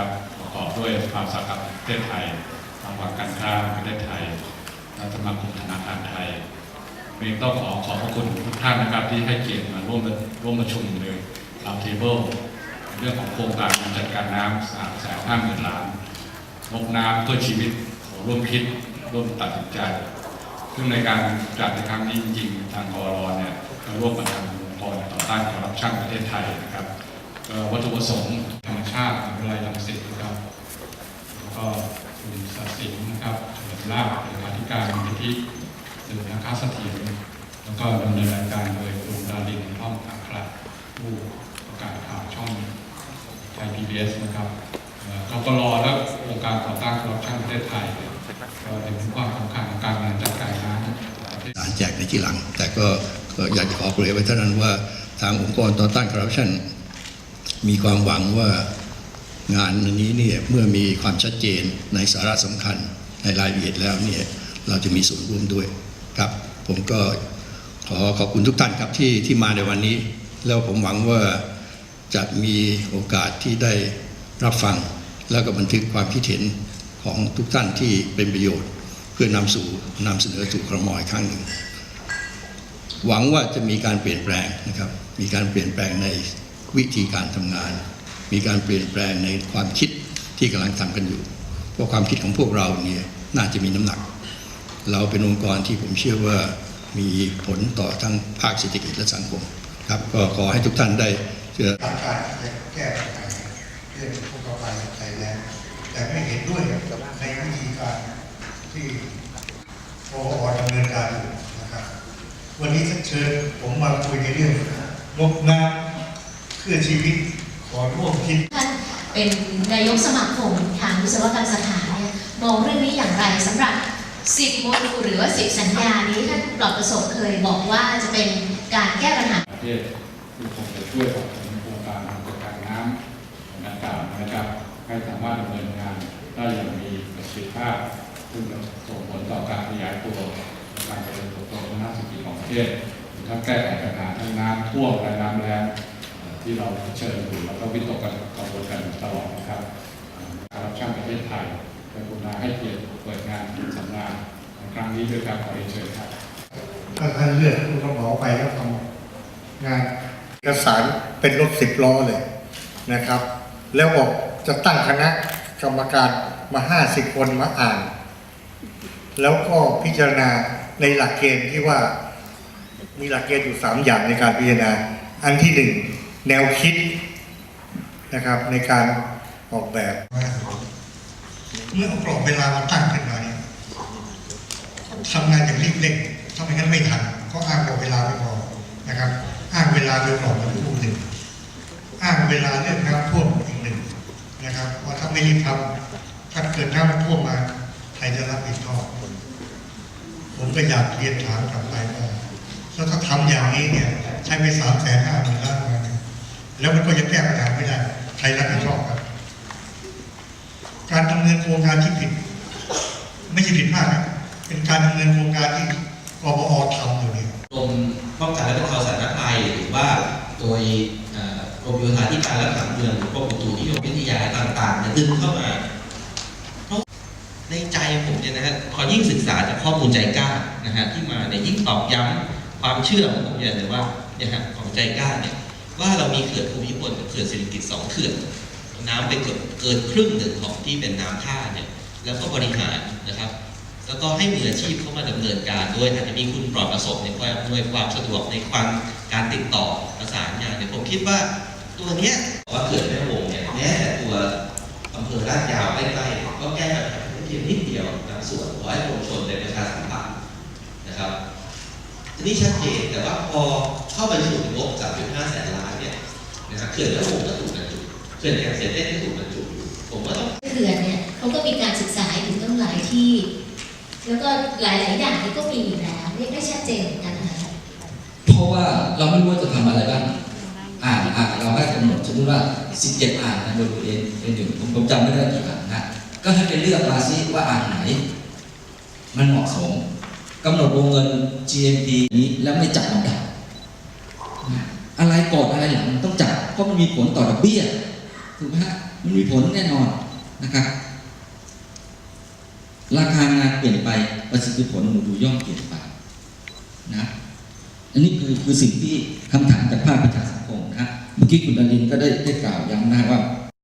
นะครับ ประกอบด้วยสภาสากรรมประเทศไทยทางวังการค้าประเทศไทยและสมาคมธนาคารไทยเองต้องขอขอบพระคุณทุกท่านนะครับ ที่ให้เกียรติมาร่วมร่วมประชุมในราเทเบิลเรื่องของโครงการจัดการน้ำสามแสนห้าหมื่นล้านงบน้ำเพื่อชีวิตร่วมคิดร่วมตัดสินใจ ซึ่งในการจัดในครั้งนี้จริงๆทางกรเนี่ยร่วมกับทางองค์กรต่อต้านคอร์รัปชันประเทศไทยนะครับวัตถุประสงค์ธรรมชาติวิทยาลัยรังสิตนะครับ แล้วก็คุณศักดิ์สินนะครับเฉลิมลาภเลขาธิการมูลนิธิสื่อนะครับเสถียรแล้ว ก็ดำเนินรายการโดยคุณดารินห้องอัครผู้ประกาศข่าวช่องไทยพีบีเอสนะครับเอ่อกกรและองค์การต่อต้านคอร์รัปชันประเทศไทยเนี่ยก็เห็นถึงความสำคัญของการบริหารจัดการน้ำประเทศอ่านแจกในที่หลัง แต่ก็อยากจะขอเปรียบไว้เท่านั้นว่าทางองค์กรต่อต้านคอร์รัปชันมีความหวังว่างานอันนี้เนี่ยเมื่อมีความชัดเจนในสาระสำคัญในรายละเอียดแล้วเนี่ยเราจะมีส่วนร่วมด้วยครับ ผมก็ ขอขอบคุณทุกท่านครับที่ที่มาในวันนี้ แล้วผมหวังว่าจะมีโอกาสที่ได้รับฟัง แล้วก็บันทึกความคิดเห็นของทุกท่านที่เป็นประโยชน์ เพื่อนำสู่นำเสนอสู่ครมอีกครั้งหนึ่งหวังว่าจะมีการเปลี่ยนแปลงนะครับ มีการเปลี่ยนแปลงในวิธีการทำงาน มีการเปลี่ยนแปลงในความคิดที่กำลังทำกันอยู่ เพราะความคิดของพวกเราเนี่ยน่าจะมีน้ำหนัก เราเป็นองค์กรที่ผมเชื่อว่า มีผลต่อทั้งภาคเศรษฐกิจและสังคมครับก็ขอให้ทุกท่านได้เชื่อหลักการที่จะแก้ปัญหาเรื่องพวกเราไปใจแรงแต่ไม่เห็นด้วยในวิธีการที่ปอดำเนินการอยู่นะครับ วันนี้ท่านเชิญผมมาคุยในเรื่องงบน้ำเพื่อชีวิตขอร่วมคิดท่านเป็นนายกสมาคมทางวิศวกรรมสถานเนี่ยมองเรื่องนี้อย่างไรสำหรับ 10โมดูลหรือว่า10สัญญานี้ท่านปลอบประสบเคยบอกว่าจะเป็นการแก้ปัญหาประเทศที่คงจะช่วยสนับสนุนโครงการจัดการน้ำดังกล่าวนะครับ ให้สามารถดำเนินงานได้อย่างมีประสิทธิภาพซึ่งจะส่งผลต่อการขยายตัวการเจริญเติบโตทางด้านเศรษฐกิจของประเทศทั้งแก้ไขปัญหาทั้งน้ำท่วมและน้ำแล้งที่เราเผชิญอยู่แล้วก็วิตกกังวลกันตลอดนะครับคอร์รัปชันประเทศไทย รุณาให้เกียรติเปิดงานสัมมนาในครั้งนี้ด้วยการขอเชิญครับถ้าท่านเลือกผู้รับเหมาไปแล้วทำงานเอกสารเป็นรถสิบล้อเลยนะครับ แล้วบอกจะตั้งคณะกรรมการมาห้าสิบคนมาอ่าน แล้วก็พิจารณาในหลักเกณฑ์ที่ว่ามีหลักเกณฑ์อยู่สามอย่างในการพิจารณา อันที่หนึ่งแนวคิดนะครับในการออกแบบ เมื่อกรอบเวลามาตั้งขึ้นมาเนี่ยทำงานอย่างรีบเร่งถ้าไม่งั้นไม่ทันก็อ้างบอกเวลาไม่พอนะครับ อ้างเวลาโดยกรอบมันคู่หนึ่งอ้างเวลาเรื่องน้ำท่วมอีกหนึ่งนะครับว่าถ้าไม่รีบทำถ้าเกิดน้ำท่วมมาใครจะรับผิดชอบผมก็อยากเรียนถามกลับไปว่าแล้วถ้าทำอย่างนี้เนี่ยใช้ไปสามแสนห้าหมื่นล้านมาเนี่ยแล้วมันก็ยังแก้ปัญหาไม่ได้ใครรับผิดชอบครับ การดำเนินโครงการที่ผิด ไม่ใช่ผิดพลาดนะเป็นการดำเนินโครงการที่กบอทำอยู่เนี่ยกรมป้องกันและบรรเทาสาธารณภัยหรือว่าโดยกรมโยธาธิการและผังเมืองหรือกรมอุตุนิยมวิทยาต่างๆเนี่ยดึงเข้ามาเพราะในใจผมเนี่ยนะฮะพอยิ่งศึกษาจากข้อมูลใจกล้านะฮะที่มาเนี่ยยิ่งตอกย้ำความเชื่อของผมเนี่ยเลยว่าเนี่ยฮะของใจกล้าเนี่ยว่าเรามีเขื่อนภูมิพลกับเขื่อนสิริกิติ์สองเขื่อน น้ำไปเกือบเกินครึ่งหนึ่งของที่เป็นน้ำท่าเนี่ยแล้วก็บริหารนะครับ แล้วก็ให้มืออาชีพเข้ามาดำเนินการโดยอาจจะมีคุณปลอดประสบในความอำนวยความสะดวกในความการติดต่อประสานงานเนี่ยผมคิดว่าตัวเนี้ยว่าเกิดแม่วงเนี่ยแม้แต่ตัวอำเภอลาดยาวใกล้ๆก็แก้ปัญหาเพียงนิดเดียวบางส่วนขอให้มวลชนได้ประชาสัมพันธ์นะครับทีนี้ชัดเจนแต่ว่าพอเข้าไปสู่งบ3.5แสนล้านเนี่ยนะครับเขื่อนแม่วงก็ถูกบรรจุ เขื่อนแก่งเสด็จก็ถูกบรรจุอยู่ผมว่าต้องเขื่อนเนี่ยเขาก็มีการศึกษาอยู่ตั้งหลายที่ แล้วก็หลายๆอย่างนี่ก็มีอยู่แล้วเรียกได้ชัดเจนเหมือนกันนะคะเพราะว่าเราไม่รู้ว่าจะทำอะไรบ้างอ่านอ่านเราให้กำหนดสมมติว่า 17 อ่านนะบนเรียนเรียนอยู่ผมผมจำไม่ได้กี่อ่านนะก็ให้ไปเลือกมาซิว่าอ่านไหน มันเหมาะสมกำหนดวงเงิน GMP นี้แล้วไม่จัดลำดับนะอะไรก่อนอะไรหลังมันต้องจัดเพราะมันมีผลต่อดอกเบี้ย ถูกไหมฮะมันมีผลแน่นอนนะครับ ราคางานเปลี่ยนไปประสิทธิผลหมูดูย่อมเปลี่ยนไปนะอันนี้คือคือสิ่งที่คำถามจากภาคประชาสังคมนะฮะเมื่อกี้คุณดารินก็ได้ได้กล่าวย้ำนะว่า